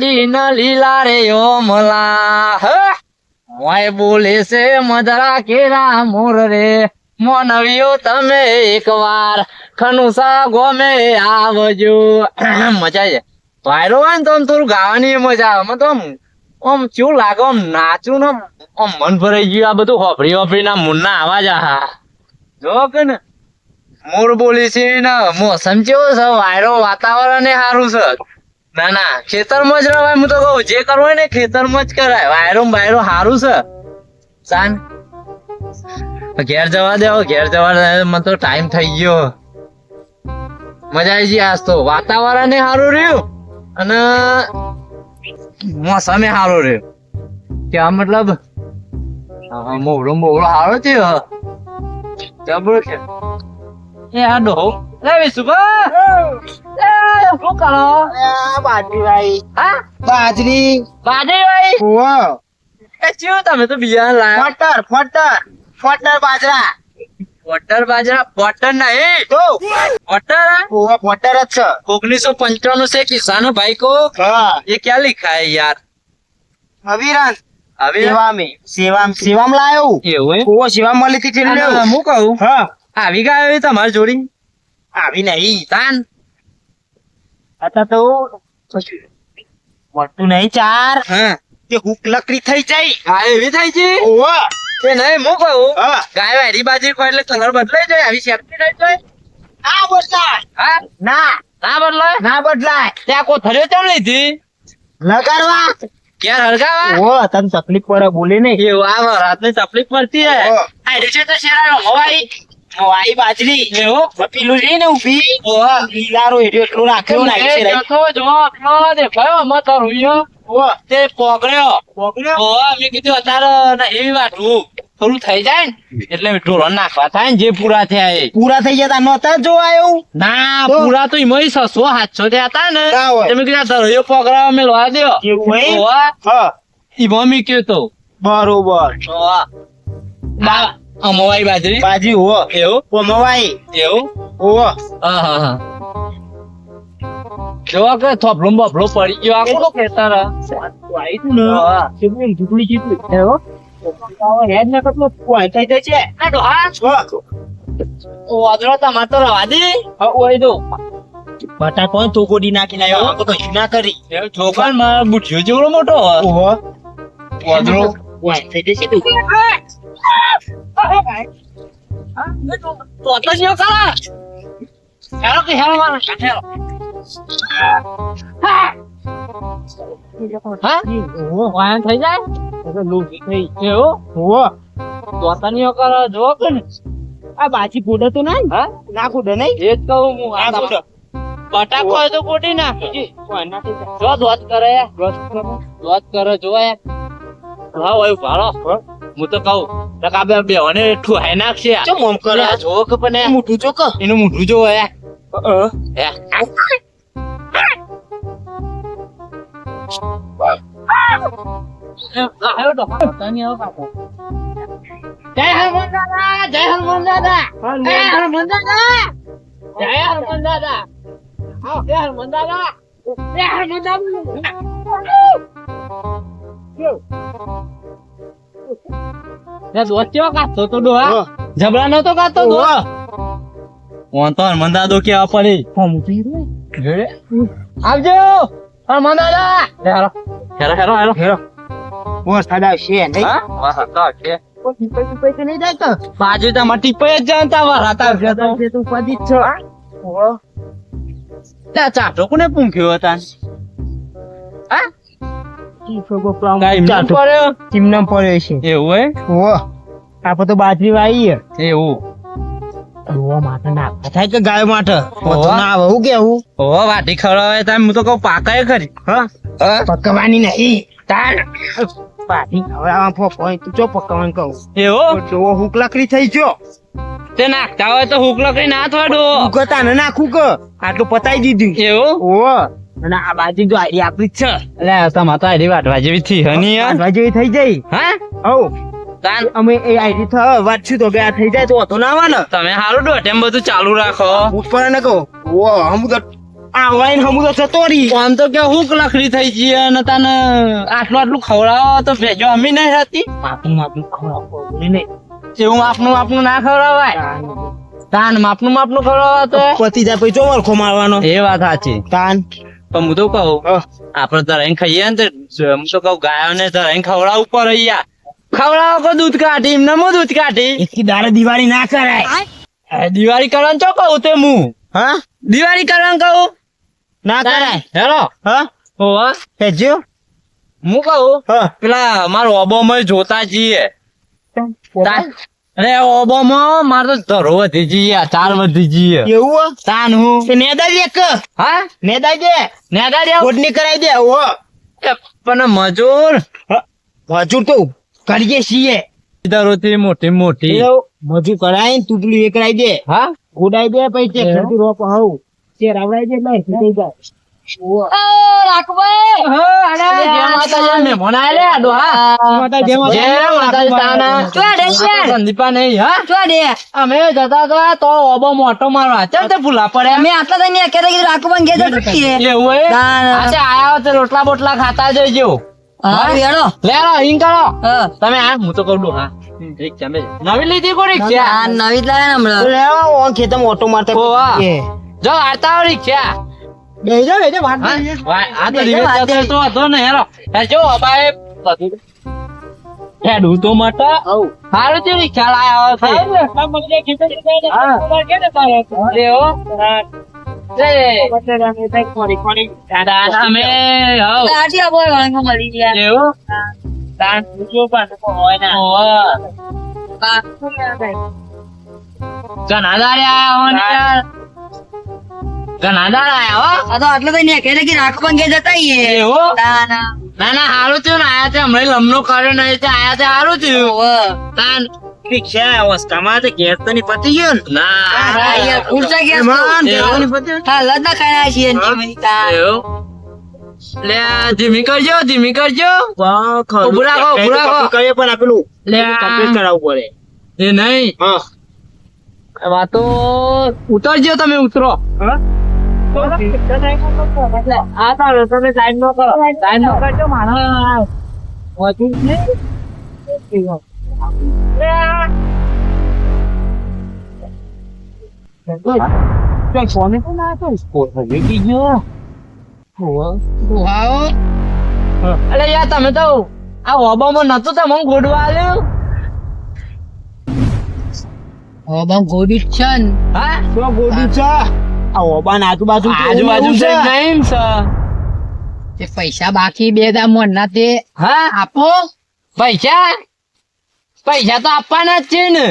વાડી ન લીલા રે ઓમલા મોય બોલે છે, મધરા કેરા મોર રે મોનવ્યો તમે એકવાર ખનુસા ગોમે આવજો. મજા છે વાયરો હોય ને તો આમ થોડું ગાવાની મજા આવે. તો આમ આમ ચેવું લાગે, આમ નાચું ને આમ- મન ભરાઈ ગયું આ બધું હોફરી હોફરી ના મુન્ના આવાજ આ જો કે ને, મોર બોલી છે ને, મોસમ કેવો છે, વાયરો વાતાવરણ સારું છે. ના ના ખેતરમાં જ રવાય હું તો કહું જે કરવું હોય ને ખેતરમાં જ કરાય. વાયરો બાયરો સારું છે. સાન. ઘેર જવા દેવો ઘેર જવા દે. મને તો ટાઈમ થઈ ગયો. મજા આવી ગઈ આજ તો. વાતાવરણ સારું રહ્યું અને મોસમે સારું રહ્યું. ત્યાં મતલબ? મોડો મોવડો સારો છે જબરો છે. એ આ ડોહો. લે વિશુભા એ શું કરો બાજરી ભાઈ હા બાજરી બાજરી ભાઈ ઓ એ શું તમે તો બિયારણ લાવ્યા ફટર ફટર ફટર બાજરા વોટર બાજરા વોટર નહીં તો વોટર ઓવા વોટર જ છે ઓગણીસો પંચાણું છે કિસાન ભાઈ કો એ ક્યાં લિખા હે યાર હવીરાન સેવામે સેવામ સેવામ લાયો એવું ઓવો શિવામ મળી હતી હું કહું હા આવી ગયા તમારી જોડી આવી નહીં તાન હતા તો મોટું નહીં ચાર હા તે હુક લકડી થઈ જાય હા એવી થાય છે ઓહો એ નહીં હું કહું ગાય વાયરી બાજરી ખોય એટલે કલર બદલાઈ જાય આવી સેફટી નહીં જાય આ બદલાય હા ના ના બદલાય ના બદલાય ત્યાં કોઈ થર્યો ચમ લીધી લગાડવા ક્યાં હળગાવા ઓ તને તકલીફ પડે બોલી નહીં એવું આ રાતની તકલીફ પડતી હે આ રીચે તો શેરાનો હવાઈ હવાઈ બાજરી એવું પેલું છે ને ઊભી લીલારો હેડ્યો એટલું નાખ્યું નાખી છે જો આપનો દેખાયો આમાં તો રૂયો તે પોગળ્યો. પોગળ્યો? હો મેં કીધું અત્યારે એવી વાત હું. થોડું થઈ જાય ને એટલે ઢોર નાખવા થાય ને જે પૂરા થયા એ. પૂરા થઈ જતા નતા જો આયો ના પૂરા તો એમાં સસો સાતસો થયા હતા ને. તમે કીધું ધરોયો પોગળાવા દો હોય? ઓહો હા. એમાં મેં કીધું તો. બરોબર. ઓહો બા અમવાઈ બાજરી? બાજી હો. એવું? અમવાઈ. એવું? હો. હા હા હા. જો કે થોપલો બફલો પડી ગયો આખો ખેતર હા. ચીપડી ચીપડી ચીપડી એવો? હેડ ને કેટલો કોઈ થઈ છે આ ડોહા વાદળો તમારે તો રવા હા ઓય દો બટા કોણ તો ગોડી નાખીને આવ્યો? તો કશું ના કરી. છોકરા જેવડો મોટો. ઓહો થઈ જશે તું. તો તો જેવો ખરા. હેરો કે હેરો મારા હેરો. હા ઓહો વાયન થઈ જાય તો લોહી થઈ એવું ઓહો દોતાનીઓ કરો જો કે આ બાજી કુડે તો નહીં હા ના કુડે નહીં એ કહું હું હોય તો કોટી નાખી. જો ધોત કરે ધ્વજ કરે જો એ હા હોય ભાડો હું તો કહું તો કે આ બે બેઓને ઠુહાઈ નાખશે આ. ચમ આમ કરે? જો કે પણ એ. જો કે. એનું મોઢું જો હે. હે. જય હનુમાન દાદા જય હનુમાન દાદા. જય હનુમાન દાદા. જય હનુમાન દાદા. જય હનુમાન દાદા. જય હનુમાન દાદા. દોસ્ત કેવો કાતો તો ડોહા જબરા નતો કાતો દો ઓન તો દાદો કેવા પડી. જોડે? આવજો. હેરો હેરો હેરો હેરો હેરો બસ દાદા છે નહીં? વાહ તો છે બાજુ તમારે ટીપે જ જાણતા તો. પદી છો. ચાટો કોને પૂંખ્યો હતા હા? ચીમનામ પડ્યો? છે. એવું હે ઓહો તો બાજરી વાઈ એવું. ઓહો માટે ના થાય કે ગાય માટે ના હું કેવું? ઓ વાટી ખવડાવે તમે હું તો કહું પાકાય ખરી. હા. હા? પકવાની નહીં. તાર પાટી હવે ફોફો તું ચો પકવાનું કહું? એવું? જો હુક લકડી થઈ ગયો. તે નાખતા હોય તો હુક લકડી ના થોડો. હુક તાને નાખું કે? આટલું પતાઈ દીધું. એવું? ઓહો અને આ બાજુ તો આડી આપડી છે. એટલે તમારે તો આડી વાટવા જેવી થી હની યાર જેવી થઈ જાય હા? હવ. તાન. અમે એ આઈડી થ વાંચશું તો કે આ થઈ જાય તો હતો ના આવે ને. તમે હારું દોઢ એમ બધું ચાલુ રાખો. ઉપર ને કહો ઓ હમ તો આ વાઈન હમુ તો જતો આમ તો કે હું લખડી થઈ ગઈ અને તને આટલું આટલું ખવડાવો તો ભેજો અમી નહીં હતી માપનું માપનું ખવડાવો નહીં. એવું માપનું માપનું ના ખવડાવાય? તાન. માપનું માપનું ખવડાવો તો. પતિ જાય પછી ચો મારવાનો. એ વાત સાચી. તાન. પણ હું તો કહું આપડે તો ધરાઈને ખાઈએ ને તો હું તો કહું તો ધરાઈને ખવડાવવું ઉપર અહીંયા ખવડાવો કો દૂધ કાઢી એમને હું દૂધ કાઢી. એટલી દારે દિવાળી ના કરાય. દિવાળી કરવાનું ચો કહું તે હું હા? દિવાળી કરવાનું કહું? ના કરાય. હેલો. હા? હોવા હેજો હું કહું હા. પેલા મારો ઓબોમાં જોતા જઈએ. તા- અરે ઓબોમાં મારો તો ધરો વધી જઈએ ચાર વધી જઈએ એવું તાન હું? તે એક. હા? નેદાઈ દે નેદા દેવ કોટની કરાઈ દે ઓ પણ મજૂર. મજૂર તો કરીએ છીએ. ધરોથી મોટી મોટી. મજૂર કરાય ને તું પેલું એ કરાઈ દે. હા? ઉડાઈ દે પછી રોપ હવ ચેર આવડાઈ દે એટલે થઈ જાય હા? અમે જતા હતા તો ઓબો મોટો મારવા ચમ તે ભૂલા આયા તો રોટલા બોટલા ખાતા જઈજો. કરો તમે આ હું તો રિક્ષા બે નવી લીધી કો રિક્ષા લે, ઓન ઓટો મારતા જો આતા હો રિક્ષા બેહી જા, બેહી વાત આ તો દિવસ જતો તો હતો ને હેરો હે. જો અબાએ તો મટા હા. ઘણા દાડે આયા હો. ને યાર ઘણા દાડે આયા હો. એવો ના. ના હારું થયું ને આયા તે હમણાં લમણો કર્યો નહીં તે આયા તે હારું થયું. તાન રિક્ષા અવસ્થામાં તો ઘેર તો નહીં પતી ગયો ને. ના. એમાં ઘેર તો એવું? નહીં પત્યું. એવું લે ધીમી કરજો ધીમી કરજો. ઉભું રાખો, ઉભું રાખો. કપી પણ આ પેલું લે આ. કપી કરાવવું પડે. એ નહીં. હા? તમે તમે અલે યાર તમે તો આ હોબામાં નતું તો મને ગોડવા આવ્યું હા તો ગોડું છે? આ ઓબાન આજુબાજુ આજુબાજુ છે. છે. નહીં છે. પૈસા બાકી બે દામ ના તે હા? આપો. પૈસા? પૈસા તો આપવાના જ છે ને.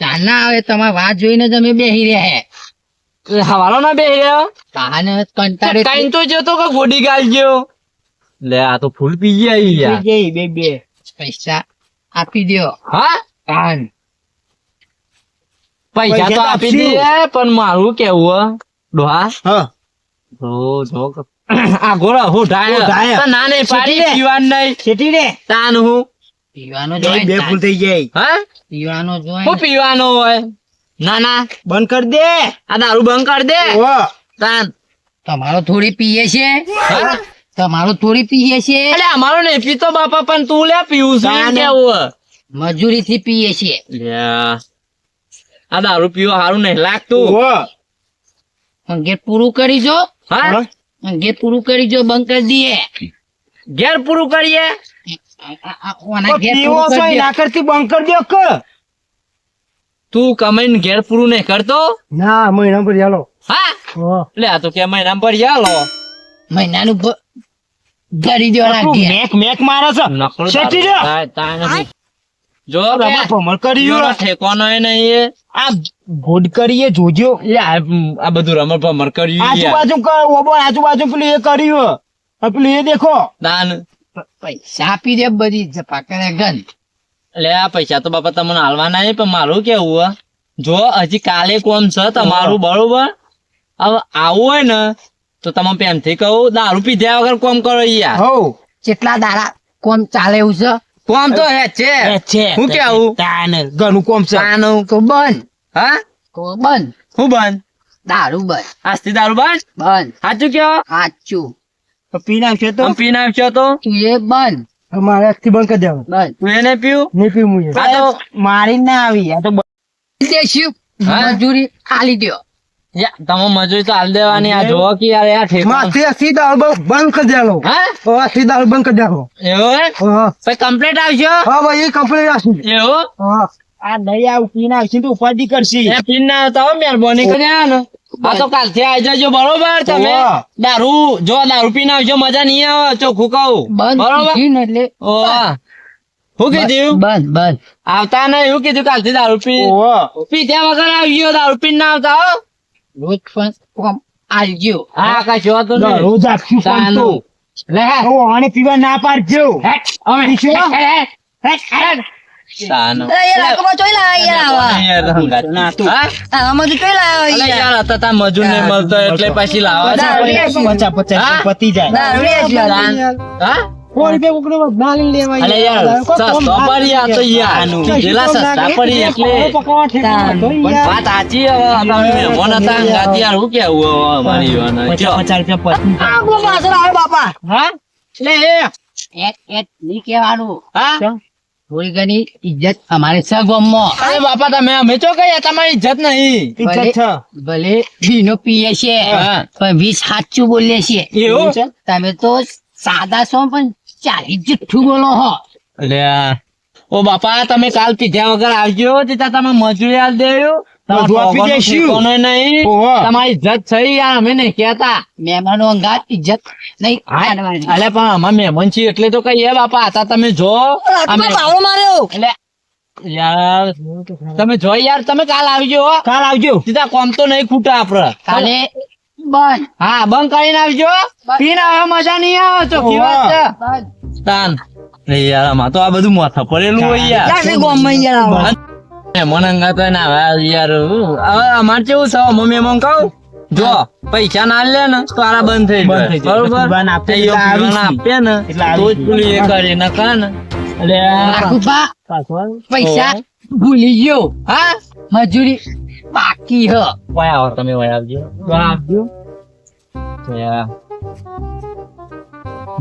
ચાના આવે તમારે વાત જોઈને તમે અમે બેહી રહ્યા હે. હવાલો ના બે રહ્યો? તાને કંટાળે કઈ તો જતો કે ગોડી ગાલજો. લે આ તો ફૂલ પી ગયા. યાર બે બે બે. પૈસા આપી દ્યો. હા? કાન. પૈસા તો આપી દે પણ મારું કેવું ડોહા? હા. જો જો આ ગોળા હું ઢાય ના નહીં પાડી. પીવાન નહીં. છેટી રે તાન હું? પીવાનો જોઈ બે ફૂલ થઈ જાય. હા? પીવાનો હું પીવાનો હોય? ના ના બંધ કરી દે. આ દારૂ બંધ કર દે. ઓ. તાન. તમારો થોડી પીએ છે. તમારો થોડી પીએ છે. અરે અમારો નહીં પીતો બાપા પણ તું લે પીવું છું. કેવું મજૂરી થી પીએ છે. લ્યા. આ દારૂ પીવો સારું નહીં લાગતું ગેટ પૂરું કરી જો. હા? ગેટ પૂરું કરી જો બંધ કરી દઈએ. ઘેર પૂરું કરીએ? તું કમાઈને ઘેર પૂરું નહીં કરતો? ના મહિના પર ચાલો હા? એટલે આ તો કે મહિના પર યાલો મહિનાનું ભ- ભરી દો મેક મેક મારે છે. જો રમા ભમર કરી યોનો નહીં આ ભોડ કરીએ જોજો આ બધું રમણ ભમર કર્યું આજુબાજુ ઓબો આજુબાજુ પેલું એ કર્યું પેલું એ દેખો. દાન પૈસા આપી દે બધી જપા કરે ગન લે આ પૈસા તો બાપા તમને હાલવા નહીં પણ મારું કેવું હે? જો હજી કાલે કોમ છે તમારું બરોબર? હવે આવું હોય ને તો તમે પ્રેમથી કહું દારૂ પીધ્યા વગર કોમ કરો યાર. હો કેટલા દારા કોમ ચાલે એવું છે? કોમ તો હે છે. છે હું કેવું તાન ઘણું કોમ છે. તાનું તો બંધ. હા? કો બંધ હું બંધ? દારૂ બંધ. આજથી દારૂ બંધ? બંધ. સાચું કયો? સાચું. તો પી નાખશે તો? પી નાખ્યો તો? તું એ બંધ. અમારે આજથી બંધ કરી દેવાનું. બંધ. તું એને પીવું? નહીં પીવું આ તો મારી ના આવી. આ તો મજૂરી ખાલી દ્યો યા, તમે મજૂરી તો હાલ દેવાની આ જોવો કે યાર યાર ઠીક દારૂ બંધ- કરી દેલો હા? દારૂ બંધ કરી દેલો એવો હે? હા. પછી કમ્પ્લેટ આવશો? હા ભાઈ એ કમ્પ્લીટ રાખી એવું? હા. આ નહીં આવું પીન આવશે તો ઉપાધિ કરશે. એ પીન ના આવતા હો મહેરબાની કરીને ને આ તો કાલથી આવી જજો બરોબર? તમે દારૂ જો દારૂ પીને આવજો મજા નહીં આવે તો કહું. બંધ બરોબર? એટલે. શું કીધું? બંધ બંધ. આવતા નહીં એવું કીધું કાલથી દારૂ પી. ઓહો. પીધ્યા વગર આવજો દારૂ પીને ના આવતા હો. રોજ પણ કોમ આલજો હા કશું વાંધો નહીં દરરોજ આપશું પણ તો. લે ઓ આને પીવા ના પાડજો પીશો? હેટ, હેટ, હેટ. તાનું. ના યાર, તો. હા? તાર મજૂર નહીં મળતો એટલે પછી લાવા છે. પચાસ પચાસ હા? પતી જાય. હા? સો રૂપિયા કોકને ના લઈને લેવાય અલે યાર, સસ્તો પડી તો યાર. આનું. સસ્તા પડી એટલે. પણ વાત સાચી હવે તમે મહેમાન હતા અંગાથી યાર શું કેવું હવે અમારી વાને? જો. પચાસ રૂપિયા પતી હા? લે એ. હેટ, હેટ કહેવાનું હા? થોડી ઘણી ઇજ્જત અમારે છે ગામમાં. અરે બાપા તમે અમે તો કહીએ તમારી ઇજ્જત નહીં ઇજ્જત છે ભલે ભીનો પીએ છે પણ વીસ સાચું બોલીએ છીએ એવું તમે તો સાદા છો પણ ચાલીસ જુઠ્ઠું બોલો હો. એટલે ઓ બાપા તમે કાલ પીધા વગર આવજો ત્યાં તમે મજૂરી આલ દેવું બધું આપી દઈશું. નહીં. ઓહો. તમારી ઇજ્જત છે યાર અમે નહીં કહેતા. મહેમાનો અંગાત ઇજ્જત નહીં અલે પણ અમાર મહેમાન છીએ એટલે તો કહીએ બાપા હતા તમે જો. અમે એટલે યાર તમે જો યાર તમે કાલ આવજો હો. કાલ આવજો. સીધા કોમ તો નહીં ખૂટે આપડે. કાલે બંધ હા બંધ કરીને આવજો. પીને આવે મજા નહીં આવે ચોખ્ખી વાત છે? બંધ તાન. યાર આમાં તો આ બધું માથા પડેલું હોય યાર. મહેમાન અંગાત હોય ને હવે યાર હવે અમારે કેવું છે? મમ્મી એમ કહું જો પૈસા ના લે ને તો આરા બંધ થઈ જાય. બરોબર? આપે ને એટલે તો જ. એ કરે ને. કા ને પાછું પૈસા ભૂલી ગયો. હા મજૂરી બાકી હ. વયા તમે વયા આવજો. આવજો.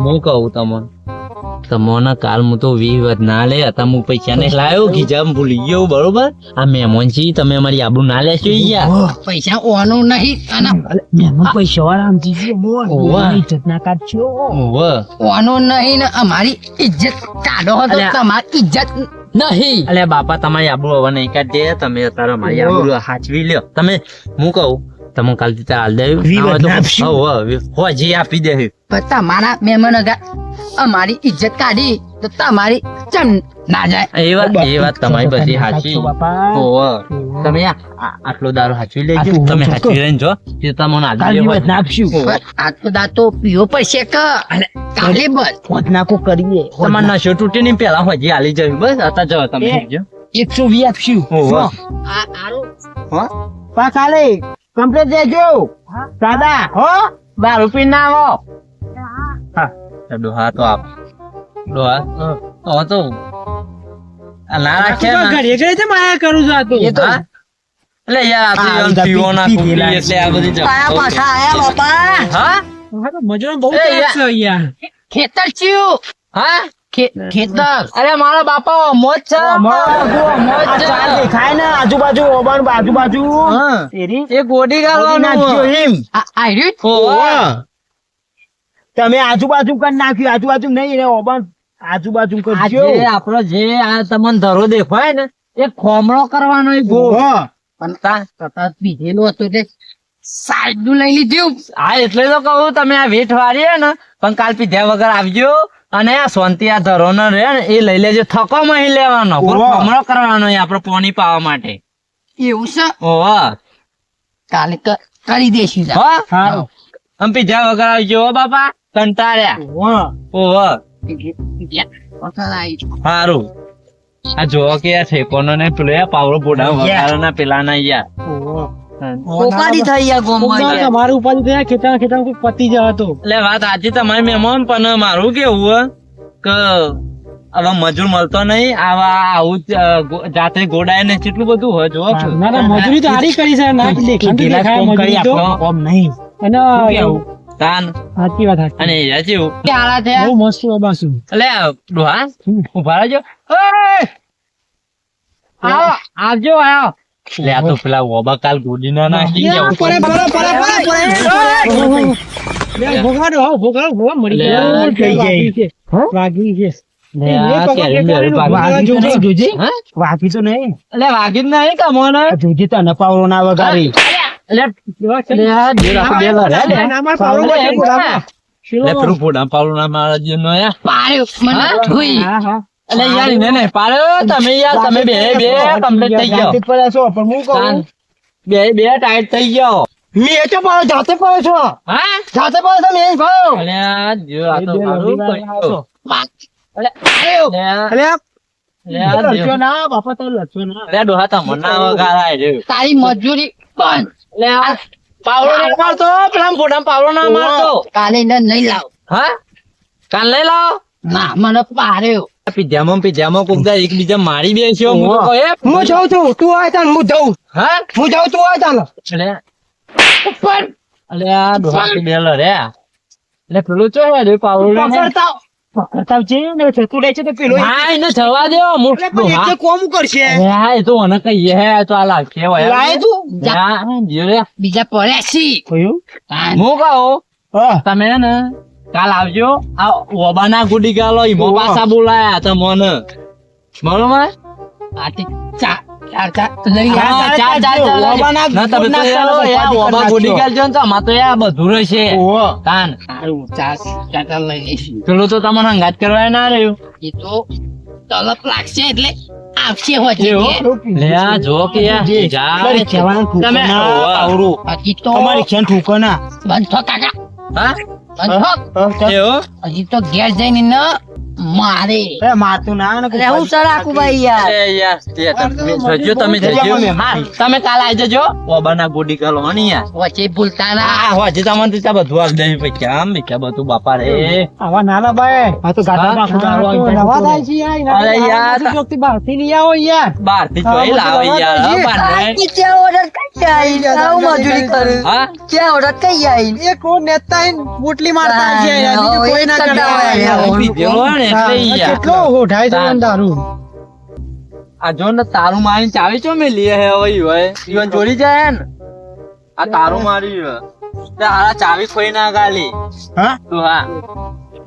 હું કહું તમને? તમને કાલ હું તો વી વાત ના લે હતા હું પૈસા ને લાયો ખીજામ ભૂલી ગયો બરોબર? આ મહેમાન છે તમે અમારી આબુ ના લેશો યાર? પૈસા ઓનો નહીં અને મહેમાન પૈસા વાળા આમ જીજી મોર ઇજ્જત ના કાઢજો ઓવે. ઓનું નહીં ને અમારી ઇજ્જત કાઢો હતો તમારી ઇજ્જત નહીં. અલ્યા બાપા તમારી આબુ હવે નહીં કાઢે તમે અત્યારે મારી આબુ હાચવી લ્યો. તમે હું કહું તમે કાલ તાર હાલ દે વિવત જે આપી દે પણ તમારા મહેમાન હતા અમારી ઇજ્જત કાઢી તો તમારી ચમ ના જાય. એ વાત એ વાત તમારી બધી હાચી બાપા. તમે આટલો દારૂ હાચવી લેજો. તમે. હાચવી લઈને જો. કે તમને કાલ આજે વિવત ના આપશું. પણ આ તો દાતો પીવો પડશે કે? કાલે બસ. પોત નાખો કરીએ. તમારે નશો તૂટી ને પેલા હોજી હાલી જવી. બસ અત્યારે જાવ તમે. એકસો વી આપશું. ઓવા. આ આરું પા કાલે કમ્પ્લેટ દેજો દાદા હો? દારૂ પીને ના હો. હા. ડોહા તો આપ. ડોહા. તો. આ ના રાખે ના. ઘરે ઘરે તે માયા કરું છું આ તો. એ તો. એટલે યાર આ તો પીવો ના પી- પીધેલા એટલે આ બધી બાપા. હા? મજૂર બહુ એ છે યાર ખેતર ચિયું હા? ખેતર. અરે મારા બાપા મોજ છે. મોજ છે. દેખાય ને આજુબાજુ ઓબાન આજુબાજુ. એ ગોડી ગાળવાનું એમ. તમે આજુબાજુ કરી નાખ્યું આજુબાજુ નહીં ઓબાન આજુબાજુ કરજો જે આપણો જે આ તમને ધરો દેખાય ને એ ખોમળો કરવાનો એ ગો પણ તા- તરત પીધેલું હતું એટલે સાઈડનું લઈ લીધું. હા એટલે તો કહું તમે આ વેઠ વાળીએ ને પણ કાલ પીધ્યા વગર આવજો. અને આ શાંતિ આ ધરોનો રે ને એ લઈ લેજો. થકો મહી લેવાનો. હમણો કરવાનો આપણે પોણી પાવા માટે. એવું છે? ઓવા. કાલે કરી દેશું હા? સારું. આમ વગર આવજો બાપા. કંટાળ્યા. ઓહો. ઓવા. સારું. આ જો કે આ ઠેકોનો ને પેલો પાવડો પાવડો પોડા ના પેલા ના યાર ઓહો. થઈ ગયા ગોમમાં કોકના ઉપાધિ થયા ખેતર ખેતર પતી જવા તો એટલે વાત આજે તમારી મહેમાન પણ મારું કેવું કે હવે મજૂર મળતો નહીં આવા આવું જાતે ગોડાય ને કેટલું બધું હોય જો ના ના મજૂરી તો હારી કરી છે ના દેખાણ તો દેખાય મજૂરી અને તાન. સાચી વાત અને એ જેવું ક્યારે છે? બહુ મસ્ત બાબા એટલે ડોહા ઊભા રહેજો. આવો આવજો આવો. લે આ તો પેલા ઓબા કાલ ગોડી ના નાખી ગયા પરે પરે પરે પરે. લે, ભોગાડો, આવ ભોગાડો, ભોગા મરી ગયા. થઈ વાગી જાય. વાગી છે. વાગી તો નહીં, જોજે. હા? વાગી તો નહીં. એટલે વાગી જ નહીં કમોને જોજે તને પાવડો ના વગાડી. એટલે પાવડો ના મારા જે નો પાડ્યો મને હા, હા. એટલે યાર ને ને પાડો તમે યાર તમે બે બે કમ્પ્લીટ થઈ ગયો. પડ્યા છો, પણ હું કહું, બે બે ટાઈટ થઈ ગયો. મેં તો પાડો જાતે પાડો છો. હા? જાતે પાડો છો, મેં પાડ્યો. અલે જો આ તો મારું. છો. અલે આયો. લે આ- અલ્યા, લે આ લડશો જો. ના. તારી મજૂરી બંધ. પાવડો મારતો પેલા પાવડો ના મારતો. કાલે નહીં લાવ. હા? કાલ લઈ લાવ? ના મને પાડ્યો. પીજામાં પીજામાં કોક દા એકબીજા મારી બેસ્યો. હું તો એ હું જાઉં છું. તું આય તાન હું જાઉં. હા? હું જાઉં તું આય તાન. અલે અલે આ ડોહા તો બે લડે એટલે પેલું ચો હે દે પાવલો ને પકડતા પકડતા છે ને જતું લે છે તો પેલો હા એને જવા દો મુઠ એટલે પણ એટલે કોમ કરશે? હા એ તો મને કહીએ હે તો આ લાગે હોય લાય તું. હા રે બીજા પડ્યા છી. કયું હું કહું તમે હે ને કાલ આવજો. આ ઓબાના ગુડી ગાલો ઈમો પાછા બોલાયા તે ચા ચાર ચાર લઈ ચાર ચાર. ચાર ઓબાના ના તમે તો યાર યાર ઓબા ગુડી ગાલ જો તો આમાં તો યાર બધું રહેશે. ઓહો. તાન સારું, ચાર ચાર ચાર લઈ પેલું તો તમને હંગાત કરવા ના રહ્યું. એ તો તલપ લાગશે એટલે આપશે હોજે. લે આ જો કે જા તમે. તો ખેન બંધ થો કાકા હા? હજી તો ઘેર જઈને ન મારે. એ મારતું ના ને અરે હું સર યાર. અરે યાર તે તમે જજો તમે જજો. તમે કાલે આવી જજો. ઓબાના ગુડી ગાલો હની યાર. વચ્ચે ભૂલતા ના. હોજે તમને તો ત્યાં બધું આગ દઈ પછી આમ મેં બધું બાપા રે આવા નાના બાય આ તો ગાતા હા? બાપુ દારૂ હા, તો આવી નવા જાય છે યાર અરે યાર. આ જોગથી બહારથી નહીં આવો યાર. બારથી જોઈ લાવે યાર હા, બારને. ક્યાં ઓર્ડર કઈ આવી આવું મજૂરી કરું. હા. ક્યાં ઓર્ડર કઈ આવી એક ઓ નેતા આઈને મારતા છે કોઈ ના યાર. કેટલો છે દારૂ આ જો ને તારું મારી ચાવી ચો મેં લીએ હે હવે ઈ ઈવન ચોરી જાય ને? આ તારું મારી તે હારા ચાવી ખોઈ ના ગાલી. હા? તો હા.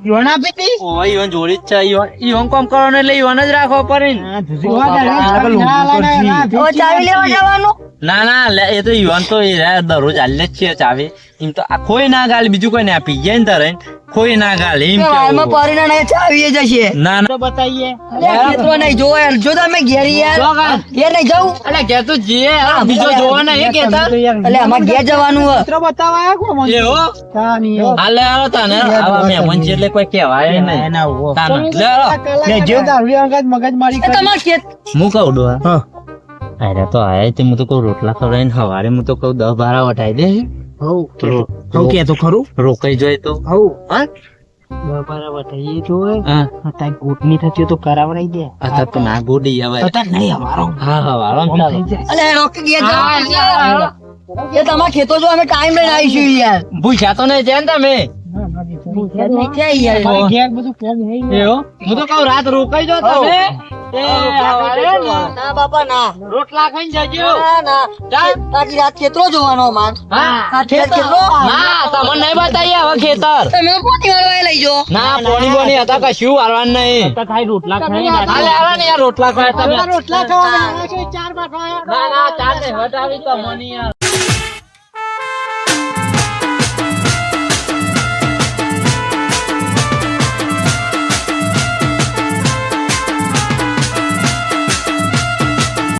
યોના પીતી ઓય ઈવન ચોરી છે. ઈવન ઈવન કોમ કરો ને એટલે ઈવન જ રાખવો પડે ને. હા, ધુસી વાળા આગળ ઊભું કરજી. ચાવી લેવા જવાનું? ના ના એ તો ઈવન તો એ દરરોજ આલે જ છે ચાવી. એમ તો આ ખોઈ ના ગાલ બીજું કોઈ ના પી જાય ને તારે કોઈ ના ગાલ એમ કેવું પરીને નહીં ચાવી જશે. ના ના. તો બતાઈએ. તો નહીં જોવો. જો તમે ઘેર યાર. જો ઘેર નહીં જવું. અરે કે તું જીએ બીજો જોવા ના એ કેતા એટલે અમારે ઘેર જવાનું હે. મિત્રો બતાવા આયા કો મને? એવો તાની. હાલે આવો તને આવા મહેમાન છે એટલે કોઈ કહેવાય નહીં. એના હો તાને. લે. લે, જો. દારૂ અંગાત મગજ મારી કરી. તમારે ખેત હું કહું દો હા. અરે તો આયા તે હું તો કહું રોટલા ખવડાવીને હવારે હું તો કહું દસ બારા વટાઈ દે. કે તો ખરું? રોકાઈ જાય તો? હઉ. હા? બરાબર બતાઈએ તો હા. આ ગોટની થતી તો કરાવરાઈ દે. આ તો ના ગોડી હવે. તો નહીં અમારો હા વાળો અલે રોકી. એ ખેતો જો અમે ટાઈમ લઈને આવીશું યાર. ભૂસ્યા તો નહીં છે ને તમે? રોટલા ખાઈને જજો. ના ના ચાલ. તારી રાત ખેતરો જોવાનો માન હા આ ખેત ખેતરો. ના તમને નહીં બતાવીએ હવે ખેતર. તમે પોતી વાળવા લઈ જો ના પોણી બોણી હતા કશું વાળવાનું નહીં. ખાઈ રોટલા ખાઈ હાલે હાલે યાર રોટલા ખાય રોટલા ખાવાના ચાર બાર ના ના ચાલે હટાવી તો મની યાર.